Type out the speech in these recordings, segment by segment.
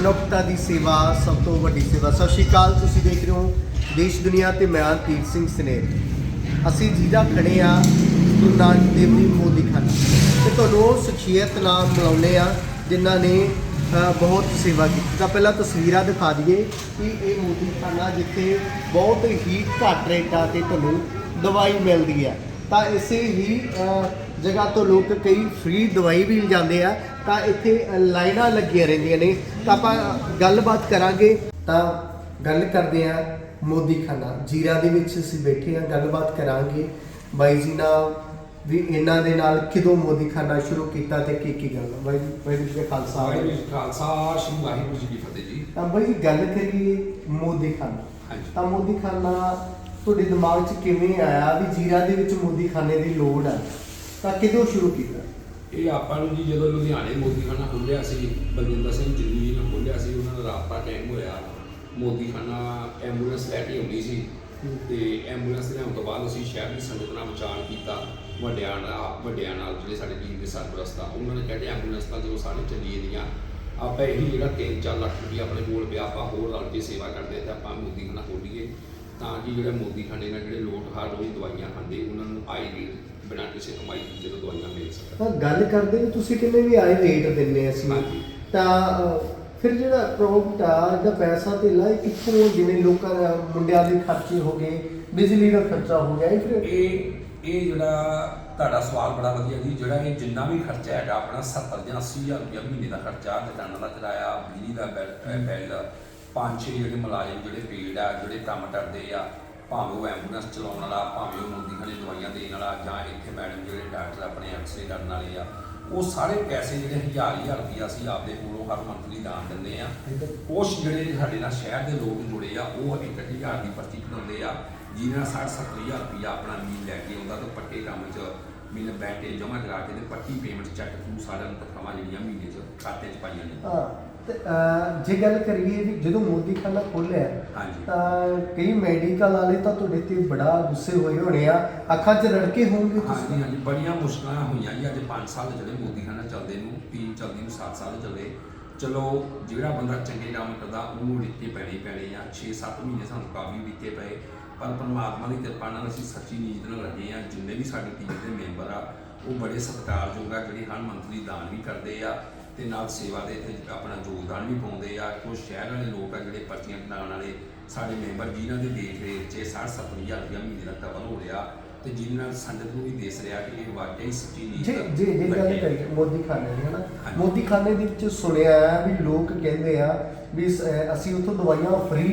ਮਨੁੱਖਤਾ ਦੀ ਸੇਵਾ ਸਭ ਤੋਂ ਵੱਡੀ ਸੇਵਾ। ਸਤਿ ਸ਼੍ਰੀ ਅਕਾਲ, ਤੁਸੀਂ ਦੇਖ ਰਹੇ ਹੋ ਦੇਸ਼, ਦੁਨੀਆ ਤੇ ਮੈਂ ਤੀਰ ਸਿੰਘ ਸਨੇਹ ਅਸੀਂ ਜਿਹਦਾ ਖੜੇ ਆ ਗੁਰੂ ਨਾਨਕ ਦੇਵ ਦੀ ਮੋਦੀ ਖਾਨ। ਤੇ ਤੁਹਾਨੂੰ ਉਹ ਸ਼ਖਸੀਅਤ ਨਾਲ ਮਿਲਾਉਂਦੇ ਆ ਜਿਨ੍ਹਾਂ ਨੇ ਬਹੁਤ ਸੇਵਾ ਕੀਤੀ। ਤਾਂ ਪਹਿਲਾਂ ਤਸਵੀਰਾਂ ਦਿਖਾ ਦਈਏ ਕਿ ਇਹ ਮੋਦੀ ਖਾਨਾ ਜਿੱਥੇ ਬਹੁਤ ਹੀ ਘੱਟ ਰੇਟਾਂ ਤੇ ਤੁਹਾਨੂੰ ਦਵਾਈ ਮਿਲਦੀ ਆ ਤਾਂ ਇਸੇ ਹੀ ਜਗ੍ਹਾ ਤੋਂ ਲੋਕ ਕਈ ਫ੍ਰੀ ਦਵਾਈ ਵੀ ਜਾਂਦੇ ਆ ਤਾਂ ਇੱਥੇ ਲਾਈਨਾਂ ਲੱਗੀਆਂ ਰਹਿੰਦੀਆਂ ਨੇ। ਤਾਂ ਆਪਾਂ ਗੱਲਬਾਤ ਕਰਾਂਗੇ ਤਾਂ ਗੱਲ ਕਰਦੇ ਆ ਮੋਦੀ ਖਾਨਾ ਜੀਰਾ ਦੇ ਵਿੱਚ ਅਸੀਂ ਬੈਠੇ ਆ ਗੱਲਬਾਤ ਕਰਾਂਗੇ। ਬਾਈ ਜੀ ਨਾਲ ਵੀ ਇਹਨਾਂ ਦੇ ਨਾਲ ਕਿਦੋਂ ਮੋਦੀ ਖਾਨਾ ਸ਼ੁਰੂ ਕੀਤਾ ਤੇ ਕੀ ਕੀ ਗੱਲ? ਬਾਈ ਜੀ ਬਾਈ ਜੀ ਦੇ ਖਾਲਸਾ। ਵਾਹਿਗੁਰੂ ਜੀ ਖਾਲਸਾ ਸ੍ਰੀ ਵਾਹਿਗੁਰੂ ਜੀ ਕੀ ਫਤਿਹ ਜੀ। ਤਾਂ ਬਾਈ ਜੀ ਗੱਲ ਕਰੀਏ ਮੋਦੀ ਖਾਨਾ ਤਾਂ ਮੋਦੀ ਖਾਨਾ ਤੁਹਾਡੇ ਦਿਮਾਗ 'ਚ ਕਿਵੇਂ ਆਇਆ ਵੀ ਜੀਰਾ ਦੇ ਵਿੱਚ ਮੋਦੀ ਖਾਨੇ ਦੀ ਲੋੜ ਆ? ਤਾਂ ਕਿਦੋਂ ਸ਼ੁਰੂ ਕੀਤਾ? ਇਹ ਆਪਾਂ ਨੂੰ ਜੀ ਜਦੋਂ ਲੁਧਿਆਣੇ ਮੋਦੀ ਖਾਨਾ ਖੁੱਲਿਆ ਸੀ ਬਲਜਿੰਦਰ ਸਿੰਘ ਜੱਗੀ ਜੀ ਨੇ ਖੋਲ੍ਹਿਆ ਸੀ ਉਹਨਾਂ ਦਾ ਰਾਬਤਾ ਕਾਇਮ ਹੋਇਆ। ਮੋਦੀ ਖਾਨਾ ਐਂਬੂਲੈਂਸ ਲੈ ਕੇ ਆਉਂਦੀ ਸੀ ਤੇ ਐਂਬੂਲੈਂਸ ਲਿਆਉਣ ਤੋਂ ਬਾਅਦ ਅਸੀਂ ਸ਼ਹਿਰ ਦੀ ਸੰਗਤ ਨਾਲ ਵਿਚਾਰ ਕੀਤਾ। ਵੱਡਿਆਂ ਨਾਲ ਵੱਡਿਆਂ ਨਾਲ ਜਿਹੜੇ ਸਾਡੇ ਟੀਮ ਦੇ ਸਰਪ੍ਰਸਤ ਆ ਉਹਨਾਂ ਨੇ ਕਿਹਾ ਕਿ ਐਂਬੂਲੈਂਸ ਤਾਂ ਜਦੋਂ ਸਾਰੇ ਚੱਲੀਏ ਦੀਆਂ। ਆਪਾਂ ਇਹੀ ਜਿਹੜਾ 3-4 ਲੱਖ ਰੁਪਇਆ ਆਪਣੇ ਕੋਲ ਪਿਆ ਆਪਾਂ ਹੋਰ ਰਲ ਕੇ ਸੇਵਾ ਕਰਦੇ ਤੇ ਆਪਾਂ ਮੋਦੀ ਖਾਨਾ ਖੋਲੀਏ। ਤਾਂ ਕਿ ਜਿਹੜੇ ਮੋਦੀ ਖਾਨੇ ਨਾਲ ਜਿਹੜੇ ਲੋਕ ਹਰ ਰੋਜ਼ ਦਵਾਈਆਂ ਖਾਂਦੇ ਉਹਨਾਂ ਨੂੰ ਆਈ ਰੇਟ ਬਿਨਾਂ ਕਿਸੇ ਕਮਾਈ ਜਦੋਂ ਦਵਾਈਆਂ ਮਿਲ ਸਕਣ। ਤਾਂ ਗੱਲ ਕਰਦੇ ਵੀ ਤੁਸੀਂ ਕਿੰਨੇ ਵੀ ਆਏ ਰੇਟ ਦਿੰਨੇ ਅਸੀਂ। ਹਾਂਜੀ। ਤਾਂ ਫਿਰ ਜਿਹੜਾ ਪ੍ਰੋਡਕਟ ਆ ਜਿਹੜਾ ਪੈਸਾ ਤੇ ਲਾ ਕਿੱਥੋਂ ਜਿਵੇਂ ਲੋਕਾਂ ਦਾ ਮੁੰਡਿਆਂ ਦੇ ਖਰਚੇ ਹੋ ਗਏ ਬਿਜਲੀ ਦਾ ਖਰਚਾ ਹੋ ਗਿਆ ਇਹ ਫਿਰ ਇਹ ਇਹ ਜਿਹੜਾ ਤੁਹਾਡਾ ਸਵਾਲ ਬੜਾ ਵਧੀਆ ਜੀ ਜਿਹੜਾ ਇਹ ਜਿੰਨਾ ਵੀ ਖਰਚਾ ਹੈਗਾ ਆਪਣਾ 70 ਜਾਂ 80 ਹਜ਼ਾਰ ਰੁਪਇਆ ਮਹੀਨੇ ਦਾ ਖਰਚਾ ਦੁਕਾਨਾਂ ਦਾ ਕਿਰਾਇਆ ਬਿਜਲੀ ਦਾ ਬਿੱਲ ਪੰਜ ਛੇ ਜਿਹੜੇ ਮੁਲਾਜ਼ਮ ਜਿਹੜੇ ਪੇਡ ਆ ਜਿਹੜੇ ਕੰਮ ਕਰਦੇ ਆ ਭਾਵੇਂ ਉਹ ਐਂਬੂਲੈਂਸ ਚਲਾਉਣ ਵਾਲਾ, ਭਾਵੇਂ ਉਹ ਮੋਦੀ ਖਾਨੇ ਦਵਾਈਆਂ ਦੇਣ ਵਾਲਾ ਜਾਂ ਇੱਥੇ ਮੈਡਮ ਜਿਹੜੇ ਡਾਕਟਰ ਆਪਣੇ ਐਕਸਰੇ ਕਰਨ ਵਾਲੇ ਆ, ਉਹ ਸਾਰੇ ਪੈਸੇ ਜਿਹੜੇ ਹਜ਼ਾਰ ਹਜ਼ਾਰ ਰੁਪਈਆ ਅਸੀਂ ਆਪਦੇ ਕੋਲੋਂ ਹਰ ਮੰਥਲੀ ਦਾਨ ਦਿੰਦੇ ਆ। ਕੁਛ ਜਿਹੜੇ ਸਾਡੇ ਨਾਲ ਸ਼ਹਿਰ ਦੇ ਲੋਕ ਜੁੜੇ ਆ, ਉਹ ਇੱਕ ਇੱਕ ਹਜ਼ਾਰ ਦੀ ਪਰਚੀ ਕਢਾਉਂਦੇ ਆ ਜਿਹਨਾਂ ਨਾਲ 60 70 ਹਜ਼ਾਰ ਰੁਪਇਆ ਆਪਣਾ ਮੀਲ ਲੈ ਕੇ ਆਉਂਦਾ ਤੇ ਪੱਕੇ ਕੰਮ 'ਚ ਮੀਲ ਬੈਂਕ 'ਤੇ ਜਮ੍ਹਾਂ ਕਰਾ ਕੇ ਤੇ ਪੱਕੀ ਪੇਮੈਂਟ ਚੈੱਕ ਥਰੂ ਸਾਰਿਆਂ ਨੂੰ ਤਨਖਾਹਾਂ ਜਿਹੜੀਆਂ ਮਹੀਨੇ 'ਚ ਖਾਤੇ 'ਚ ਪਾਈਆਂ ਨੇ। ਹਾਂ। ਤੇ ਅਹ, ਜੇ ਗੱਲ ਕਰੀਏ ਵੀ ਜਦੋਂ ਮੋਦੀ ਖਾਨਾ ਖੋਲਿਆ ਹਾਂਜੀ। ਤਾਂ ਕਈ ਮੈਡੀਕਲ ਵਾਲੇ ਤਾਂ ਤੁਹਾਡੇ ਤੇ ਬੜਾ ਗੁੱਸੇ ਹੋਏ ਹੋਣੇ ਆ। ਅੱਖਾਂ 'ਚ ਰੜਕੇ ਹੋਣਗੇ ਤੁਸੀਂ? ਹਾਂਜੀ ਹਾਂਜੀ ਬੜੀਆਂ ਮੁਸ਼ਕਲਾਂ ਹੋਈਆਂ ਜੀ। ਅੱਜ 5 ਸਾਲ ਜਿਹੜੇ ਮੋਦੀ ਖਾਨਾ ਚੱਲਦੇ ਨੂੰ ਤੀਨ ਚੱਲਦੀ ਨੂੰ 7 ਸਾਲ ਚੱਲੇ ਚਲੋ ਜਿਹੜਾ ਬੰਦਾ ਚੰਗੇ ਕੰਮ ਕਰਦਾ ਉਹਨੂੰ ਪੈਣੇ ਹੀ ਪੈਣੇ ਆ। 6-7 ਮਹੀਨੇ ਸਾਨੂੰ ਕਾਫੀ ਪਏ। ਪਰ ਪਰਮਾਤਮਾ ਦੀ ਕਿਰਪਾ ਨਾਲ ਅਸੀਂ ਸੱਚੀ ਨੀਤ ਨਾਲ ਲੱਗੇ ਆ। ਜਿੰਨੇ ਵੀ ਸਾਡੀ ਟੀਮ ਦੇ ਮੈਂਬਰ ਆ ਉਹ ਬੜੇ ਸਤਿਕਾਰਯੋਗ ਆ ਜਿਹੜੇ ਹਰ ਮੰਥਲੀ ਦਾਨ ਵੀ ਕਰਦੇ ਆ। ਤੇ ਨਾਲ ਸੇਵਾ ਦੇ ਇੱਥੇ ਆਪਣਾ ਯੋਗਦਾਨ ਵੀ ਪਾਉਂਦੇ ਆ ਕੁਝ ਸ਼ਹਿਰ ਵਾਲੇ ਲੋਕ ਆ ਜਿਹੜੇ ਪਰਚੀਆਂ ਕਢਾਉਣ ਵਾਲੇ ਸਾਡੇ ਮੈਂਬਰ ਜਿਨ੍ਹਾਂ ਦੇ ਦੇਖ ਰੇਖ 'ਚ 60-70 ਹਜ਼ਾਰ ਰੁਪਇਆ ਮਹੀਨੇ ਦਾ ਡਬਲ ਹੋ ਰਿਹਾ ਤੇ ਨਾਲ ਸੰਗਤ ਨੂੰ ਵੀ ਦੇਸ ਰਿਹਾ ਕਿ ਇਹ ਵਾਕਈ ਸੱਚੀ ਨੀਤ ਜੇ ਜੇ ਜੇ ਗੱਲ ਆ। ਕਰੀਏ ਮੋਦੀ ਖਾਨੇ ਦੀ ਹਨਾ। ਮੋਦੀ ਖਾਨੇ ਦੇ ਵਿੱਚ ਸੁਣਿਆ ਹੈ ਵੀ ਲੋਕ ਕਹਿੰਦੇ ਆ ਵੀ ਅਸੀਂ ਉੱਥੋਂ ਦਵਾਈਆਂ ਫ੍ਰੀ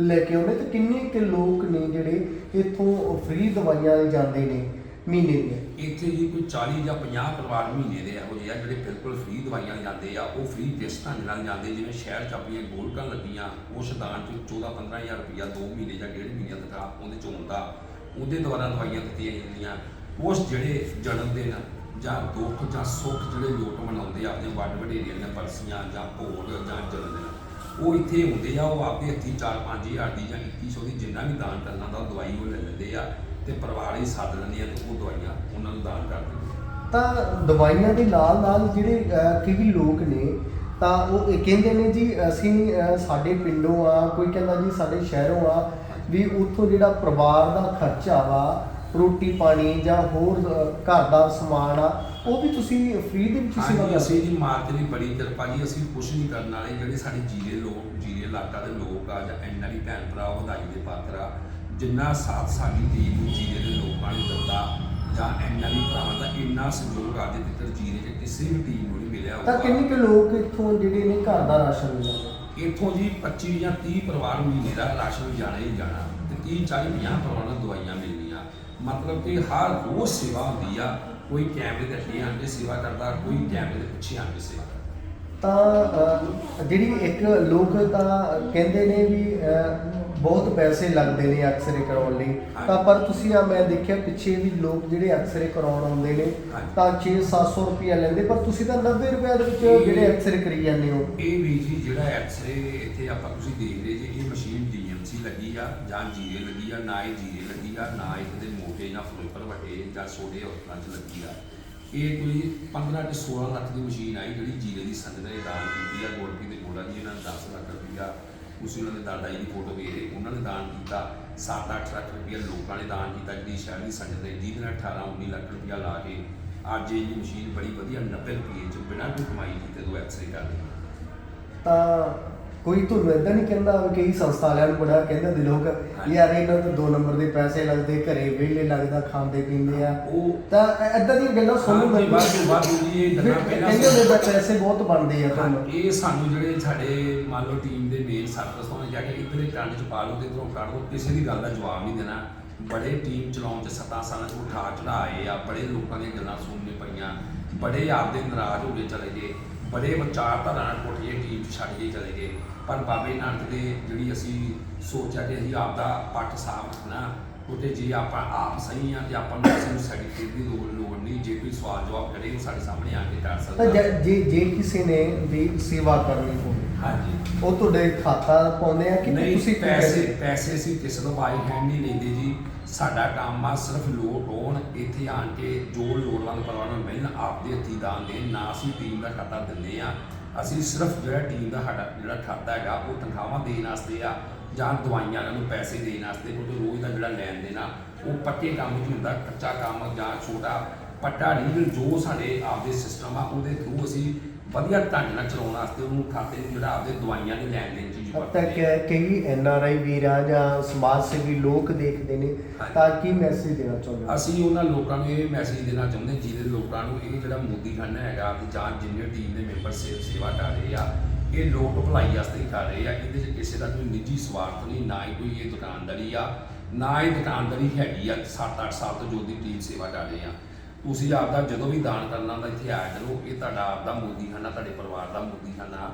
ਲੈ ਕੇ ਆਉਂਦੇ ਤੇ ਕਿੰਨੇ ਕਿ ਲੋਕ ਨੇ ਜਿਹੜੇ ਇੱਥੋਂ ਫ੍ਰੀ ਦਵਾਈਆਂ ਜਾਂਦੇ ਨੇ ਮਹੀਨੇ ਦੀਆਂ ਇੱਥੇ ਜੀ ਕੋਈ 40 ਜਾਂ 50 ਪਰਿਵਾਰ ਮਹੀਨੇ ਦੇ ਇਹੋ ਜਿਹੇ ਆ, ਜਿਹੜੇ ਬਿਲਕੁਲ ਫ੍ਰੀ ਦਵਾਈਆਂ ਜਾਂਦੇ ਆ। ਉਹ ਫ੍ਰੀ ਕਿਸ਼ਤਾਂ ਢੰਗ ਨਾਲ ਜਾਂਦੇ, ਜਿਵੇਂ ਸ਼ਹਿਰ ਚ ਆਪਣੀਆਂ ਗੋਲਕਾਂ ਲੱਗੀਆਂ ਉਸ ਦਾਨ ਚ 14 15000 ਰੁਪਇਆ 2 ਮਹੀਨੇ ਜਾਂ ਡੇਢ ਮਹੀਨੇ ਤੱਕ ਉਹਦੇ ਚ ਹੁੰਦਾ। ਉਹਦੇ ਦੁਆਰਾ ਦਵਾਈਆਂ ਦਿੱਤੀਆਂ ਜਾਂਦੀਆਂ। ਉਸ ਜਿਹੜੇ ਜਨਮ ਦਿਨ ਜਾਂ ਦੁੱਖ ਜਾਂ ਸੁੱਖ ਜਿਹੜੇ ਲੋਕ ਮਨਾਉਂਦੇ ਆ, ਆਪਣੇ ਵੱਡ ਵਡੇਰੀਆਂ ਦੀਆਂ ਬਰਸੀਆਂ ਜਾਂ ਭੋਗ ਜਾਂ ਜਨਮ ਦਿਨ, ਉਹ ਇੱਥੇ ਹੁੰਦੇ ਆ। ਉਹ ਆਪਦੇ ਹੱਥੀਂ 4-5000 ਦੀ ਜਾਂ 2100 ਦੀ ਜਿੰਨਾ ਵੀ ਦਾਨ ਕਰਨਾ ਦਾ ਦਵਾਈ ਉਹ ਲੈ ਲੈਂਦੇ ਆ। ਤੇ ਪਰਿਵਾਰ ਹੀ ਸੱਦ ਲੈਂਦੇ ਆ ਤੇ ਉਹ ਦਵਾਈਆਂ ਉਹਨਾਂ ਨੂੰ ਦਾਨ ਕਰ ਦਿੰਦੇ। ਤਾਂ ਦਵਾਈਆਂ ਦੇ ਨਾਲ ਨਾਲ ਜਿਹੜੇ ਅਹ, ਕਈ ਲੋਕ ਨੇ ਤਾਂ ਉਹ ਇਹ ਕਹਿੰਦੇ ਨੇ ਜੀ ਅਸੀਂ ਅਹ, ਸਾਡੇ ਪਿੰਡੋਂ ਆ ਕੋਈ ਕਹਿੰਦਾ ਜੀ ਸਾਡੇ ਸ਼ਹਿਰੋਂ ਆ ਵੀ ਉੱਥੋਂ ਜਿਹੜਾ ਪਰਿਵਾਰ ਦਾ ਖਰਚਾ ਵਾ ਰੋਟੀ ਪਾਣੀ ਜਾਂ ਹੋਰ ਅਹ, ਘਰ ਦਾ ਸਮਾਨ ਆ ਉਹ ਵੀ ਤੁਸੀਂ ਫ੍ਰੀ ਦੇ ਵਿੱਚ ਸੇਵਾ ਹਾਂਜੀ ਕਰਦੇ ਅਸੀਂ ਜੀ ਮਾਰਕ ਦੀ ਬੜੀ ਕਿਰਪਾ ਜੀ ਅਸੀਂ ਕੁਛ ਨਹੀਂ ਕਰਨ ਵਾਲੇ ਜਿਹੜੇ ਸਾਡੇ ਜੀਰੇ ਲੋਕ ਜੀਰੇ ਇਲਾਕਾ ਦੇ ਲੋਕ ਆ ਜਾਂ ਐਨਆਰਈ ਭੈਣ ਭਰਾ ਉਹ ਵਧਾਈ ਜਿੰਨਾ ਸਾਥ ਸਾਡੀ ਟੀਮ ਨੂੰ ਜੀਰੇ ਦੇ ਲੋਕਾਂ ਨੇ ਦਿੱਤਾ ਜਾਂ ਐਨਆਰਈ ਭਰਾਵਾਂ ਦਾ ਇੰਨਾ ਸਹਿਯੋਗ ਅੱਜ ਤੱਕ ਜੀਰੇ ਦੇ ਕਿਸੇ ਵੀ ਟੀਮ ਨੂੰ ਨਹੀਂ ਮਿਲਿਆ ਤਾਂ ਕਿੰਨੇ ਕੁ ਲੋਕ ਇੱਥੋਂ ਜਿਹੜੇ ਨੇ ਘਰ ਦਾ ਰਾਸ਼ਨ ਮਿਲਦਾ ਇੱਥੋਂ ਜੀ 25 ਜਾਂ 30 ਪਰਿਵਾਰ ਮਹੀਨੇ ਦਾ ਰਾਸ਼ਨ ਜਾਣਾ ਹੀ ਜਾਣਾ ਤੇ 30 40 50 ਪਰਿਵਾਰਾਂ ਨੂੰ ਦਵਾਈਆਂ ਮਿਲਦੀਆਂ ਮਤਲਬ ਕਿ ਹਰ ਰੋਜ਼ ਸੇਵਾ ਹੁੰਦੀ ਆ ਕੋਈ ਕੈਮਰੇ ਦੇ ਅੱਗੇ ਕੇ ਸੇਵਾ ਕਰਦਾ ਕੋਈ ਕੈਮਰੇ ਦੇ ਪਿੱਛੇ ਕੇ ਸੇਵਾ ਕਰਦਾ। ਤਾਂ ਜਿਹੜੀ ਇੱਕ ਲੋਕ ਤਾਂ ਕਹਿੰਦੇ ਨੇ ਵੀ ਬਹੁਤ ਪੈਸੇ ਲੱਗਦੇ ਨੇ ਐਕਸਰੇ ਕਰਾਉਣ ਲਈ। ਤਾਂ ਪਰ ਤੁਸੀਂ ਆ ਮੈਂ ਦੇਖਿਆ ਪਿੱਛੇ ਵੀ ਲੋਕ ਜਿਹੜੇ ਐਕਸਰੇ ਕਰਾਉਣ ਆਉਂਦੇ ਨੇ। ਤਾਂ 6-700 ਰੁਪਇਆ ਲੈਂਦੇ ਪਰ ਤੁਸੀਂ ਤਾਂ 90 ਰੁਪਏ ਦੇ ਵਿੱਚ ਜਿਹੜੇ ਐਕਸਰੇ ਕਰੀ ਜਾਂਦੇ ਹੋ। ਇਹ ਵੀ ਜੀ ਜਿਹੜਾ ਐਕਸਰੇ ਇੱਥੇ ਆਪਾਂ ਤੁਸੀਂ ਦੇਖ ਰਹੇ ਜੀ ਇਹ ਮਸ਼ੀਨ ਡੀਐਮਸੀ ਲੱਗੀ ਆ ਜਾਂ ਜੀਰੇ ਲੱਗੀ ਆ ਨਾ ਇਹ ਜੀਰੇ ਲੱਗੀ ਆ ਨਾ ਇਹਦੇ ਮੋਟੇ ਜਾਂ ਫਲੋਪਰ ਵੱਡੇ ਜਾਂ ਛੋਟੇ ਹਸਪਤਾਲਾਂ 'ਚ ਲੱਗੀ ਆ। ਇਹ ਕੋਈ 15 ਤੋਂ 16 ਲੱਖ ਦੀ ਮਸ਼ੀਨ ਆਈ ਜਿਹੜੀ ਜੀਰੇ ਦੀ ਸੰਗਤ ਨੇ ਦਾਨ ਕੀਤੀ ਆ ਗੋਲਪੀ ਦੇ ਗੋਲਾ ਜੀ ਇਹਨਾਂ ਨੇ 10 ਲੱਖ ਰੁਪਈਆ ਤੁਸੀਂ ਉਹਨਾਂ ਦੇ ਦਾਦਾ ਜੀ ਦੀ ਫੋਟੋ ਵੇਖ ਰਹੇ ਉਹਨਾਂ ਨੇ ਦਾਨ ਕੀਤਾ 7-8 ਲੱਖ ਰੁਪਈਆ, ਲੋਕਾਂ ਨੇ ਦਾਨ ਕੀਤਾ। ਜਿਹੜੀ ਸ਼ਹਿਰ ਦੀ ਸੰਗਤ ਨੇ ਜਿਹਦੇ ਨਾਲ 18-19 ਲੱਖ ਰੁਪਈਆ ਲਾ ਕੇ ਅੱਜ ਇਹ ਮਸ਼ੀਨ ਬੜੀ ਵਧੀਆ 90 ਰੁਪਏ ਚ ਬਿਨਾਂ ਕੋਈ ਕਮਾਈ ਕੀਤੇ ਤੋਂ ਐਕਸਰੇ ਕਰ ਰਹੀ ਤਾਂ ਕੋਈ ਤੁਹਾਨੂੰ ਏਦਾਂ ਨਹੀਂ ਕਹਿੰਦਾ ਵੀ ਕਈ ਸੰਸਥਾ ਵਾਲਿਆਂ ਨੂੰ ਬੜਾ ਕਹਿੰਦੇ ਹੁੰਦੇ ਲੋਕ। ਯਾਰ ਇਹਨਾਂ ਤੋਂ ਦੋ ਨੰਬਰ ਦੇ ਪੈਸੇ ਲੱਗਦੇ ਘਰੇ ਵਿਹਲੇ ਲੱਗਦਾ ਖਾਂਦੇ ਪੀਂਦੇ ਆ। ਉਹ ਤਾਂ ਏਦਾਂ ਦੀਆਂ ਗੱਲਾਂ ਸੁਣਨ ਹਾਂਜੀ, ਵਾਧੂ- ਵਾਧੂ ਜੀ, ਇਹ ਗੱਲਾਂ ਪਹਿਲਾਂ ਕਹਿੰਦੇ ਹੁੰਦੇ ਬਈ ਪੈਸੇ ਬਹੁਤ ਬਣਦੇ ਆ ਤੁਹਾਨੂੰ। ਇਹ ਸਾਨੂੰ ਜਿਹੜੇ ਸਾਡੇ ਮੰਨ ਲਓ ਟੀਮ ਦੇ ਮੇਨ ਸਰਪ੍ਰਸਤ ਹੋਣੇ ਜਾ ਕੇ ਇੱਧਰ ਕੰਡ ਚ ਪਾ ਲਓ ਤੇ ਇਧਰੋਂ ਕੱਢ ਲਓ ਕਿਸੇ ਦੀ ਗੱਲ ਦਾ ਜਵਾਬ ਨਹੀਂ ਦੇਣਾ। ਬੜੇ ਟੀਮ ਚਲਾਉਣ ਚ ਸੱਤਾਂ ਸਾਲਾਂ ਤੋਂ ਉਠਾ ਚੜਾਏ ਆ ਬੜੇ ਲੋਕਾਂ ਦੀਆਂ ਗੱਲਾਂ ਸੁਣਨੇ ਪਈਆਂ ਬੜੇ ਆਪਦੇ ਨਾਰਾਜ਼ ਹੋ ਕੇ ਚਲੇ ਗਏ ਬੜੇ ਵਿਚਾਰਧਾਰਾ ਨਾਲ ਕੋਠੀਏ ਟੀਮ ਛੱਡ ਕੇ ਚਲੇ ਗਏ। ਪਰ ਬਾਬੇ ਨਾਨਕ ਦੇ ਜਿਹੜੀ ਅਸੀਂ ਸੋਚਿਆ ਕਿ ਅਸੀਂ ਆਪਦਾ ਪੱਟ ਸਾਫ਼ ਰੱਖਣਾ ਉਹਦੇ ਜੇ ਆਪਾਂ ਆਪ ਸਹੀ ਆ ਤੇ ਆਪਾਂ ਨੂੰ ਕਿਸੇ ਨੂੰ ਸਰਟੀਫਿਕੇਟ ਦੀ ਲੋੜ ਲੋੜ ਨਹੀਂ ਜੇ ਕੋਈ ਸਵਾਲ ਜਵਾਬ ਕਰੇ ਉਹ ਸਾਡੇ ਸਾਹਮਣੇ ਆ ਕੇ ਕਰ ਤਾਂ ਸਕਦਾ ਜੇ- ਜੇ ਜੇ ਕਿਸੇ ਨੇ ਵੀ ਸੇਵਾ ਕਰਨੀ ਹੋਵੇ ਹਾਂਜੀ। ਉਹ ਤੁਹਾਡੇ ਖਾਤਾ ਪਾਉਂਦੇ ਆ ਕਿ ਨਹੀਂ ਤੁਸੀਂ ਪੈਸੇ ਪੈਸੇ ਅਸੀਂ ਕਿਸੇ ਤੋਂ ਬਾਈ ਹੈਂਡ ਨਹੀਂ ਲੈਂਦੇ ਜੀ। ਸਾਡਾ ਕੰਮ ਆ ਸਿਰਫ ਲੋਟ ਹੋਣ ਇੱਥੇ ਆਣ ਕੇ ਜੋ ਲੋੜਵੰਦ ਪਰਿਵਾਰਾਂ ਨੂੰ ਮਿਲਣ ਆਪਦੇ ਹੱਥੀਂ ਦਾਨ ਦੇਣ ਨਾ ਅਸੀਂ ਟੀਮ ਦਾ ਖਾਤਾ ਦਿੰਦੇ ਆ। ਅਸੀਂ ਸਿਰਫ ਜਿਹੜਾ ਟੀਮ ਦਾ ਸਾਡਾ, ਜਿਹੜਾ ਖਾਤਾ ਹੈਗਾ, ਉਹ ਤਨਖਾਹਾਂ ਦੇਣ ਵਾਸਤੇ ਆ ਜਾਂ ਦਵਾਈਆਂ ਵਾਲਿਆਂ ਨੂੰ ਪੈਸੇ ਦੇਣ ਵਾਸਤੇ ਕਿਉਂਕਿ ਰੋਜ਼ ਦਾ ਜਿਹੜਾ ਲੈਣ ਦੇਣ ਆ ਉਹ ਪੱਕੇ ਕੰਮ ਨਹੀਂ ਹੁੰਦਾ, ਕੱਚਾ ਕੰਮ ਜਾਂ ਛੋਟਾ ਪੱਟਾ ਡੀਲ ਜੋ ਸਾਡੇ ਆਪਦੇ ਸਿਸਟਮ ਆ, ਉਹਦੇ ਥਰੂ ਅਸੀਂ ਵਧੀਆ ਢੰਗ ਨਾਲ ਚਲਾਉਣ ਵਾਸਤੇ ਉਹਨੂੰ ਖਾਤੇ ਨੂੰ ਜਿਹੜਾ ਆਪਦੇ ਦਵਾਈਆਂ ਦੇ ਲੈਣ ਦੇਣ ਹੱਦ ਕਰਦੇ ਤੱਕ ਹਾਂ। ਕਈ ਐਨ ਆਰ ਆਈ ਵੀਰ ਜਾਂ ਸਮਾਜ ਸੇਵੀ ਲੋਕ ਦੇਖਦੇ ਨੇ। ਤਾਂ ਕੀ ਮੈਸੇਜ ਦੇਣਾ ਚਾਹੁੰਦੇ ਅਸੀਂ ਉਹਨਾਂ ਲੋਕਾਂ ਨੂੰ ਇਹ ਮੈਸੇਜ ਦੇਣਾ ਚਾਹੁੰਦੇ ਜਿਹਦੇ ਲੋਕਾਂ ਨੂੰ ਇਹ ਜਿਹੜਾ ਮੋਦੀ ਖਾਨਾ ਹੈਗਾ ਤੇ ਜਾਂ ਜਿੰਨੇ ਟੀਮ ਦੇ ਮੈਂਬਰ ਸੇਵਾ ਕਰ ਰਹੇ ਆ ਇਹ ਲੋਕ ਭਲਾਈ ਵਾਸਤੇ ਹੀ ਕਰ ਰਹੇ ਆ ਇਹਦੇ 'ਚ ਕਿਸੇ ਦਾ ਕੋਈ ਨਿੱਜੀ ਸਵਾਰਥ ਨਹੀਂ ਨਾ ਹੀ ਕੋਈ ਇਹ ਦੁਕਾਨਦਾਰੀ ਆ ਨਾ ਹੀ ਦੁਕਾਨਦਾਰੀ ਹੈਗੀ ਆ 7-8 ਸਾਲ ਤੋਂ ਜੋ ਦੀ ਟੀਮ ਸੇਵਾ ਕਰ ਰਹੇ ਆ ਤੁਸੀਂ ਆਪਦਾ ਜਦੋਂ ਵੀ ਦਾਨ ਕਰਨਾ ਹੁੰਦਾ, ਇੱਥੇ ਆਇਆ ਕਰੋ ਇਹ ਤੁਹਾਡਾ ਆਪਦਾ ਮੋਦੀ ਖਾਨਾ, ਤੁਹਾਡੇ ਪਰਿਵਾਰ ਦਾ ਮੋਦੀ ਖਾਨਾ।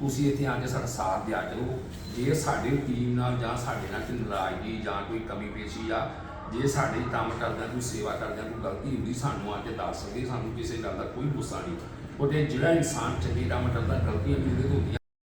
ਤੁਸੀਂ ਇੱਥੇ ਆ ਕੇ ਸਾਡਾ ਸਾਥ ਦਿਆ ਕਰੋ। ਜੇ ਸਾਡੇ ਟੀਮ ਨਾਲ ਜਾਂ ਸਾਡੇ ਨਾਲ ਕੋਈ ਨਾਰਾਜ਼ਗੀ ਜਾਂ ਕੋਈ ਕਮੀ ਪੇਸ਼ੀ ਆ, ਜੇ ਸਾਡੇ ਕੰਮ ਕਰਦਿਆਂ ਕੋਈ ਸੇਵਾ ਕਰਦਿਆਂ ਕੋਈ ਗਲਤੀ ਹੁੰਦੀ, ਸਾਨੂੰ ਆ ਕੇ ਦੱਸ ਸਕਦੇ, ਸਾਨੂੰ ਕਿਸੇ ਗੱਲ ਦਾ ਕੋਈ ਗੁੱਸਾ ਨਹੀਂ। ਉਹਦੇ ਜਿਹੜਾ ਇਨਸਾਨ ਚੰਗੀ ਕੰਮ ਕਰਦਾ ਗਲਤੀਆਂ ਵੀ ਉਹਦੇ ਤੋਂ ਹੁੰਦੀਆਂ।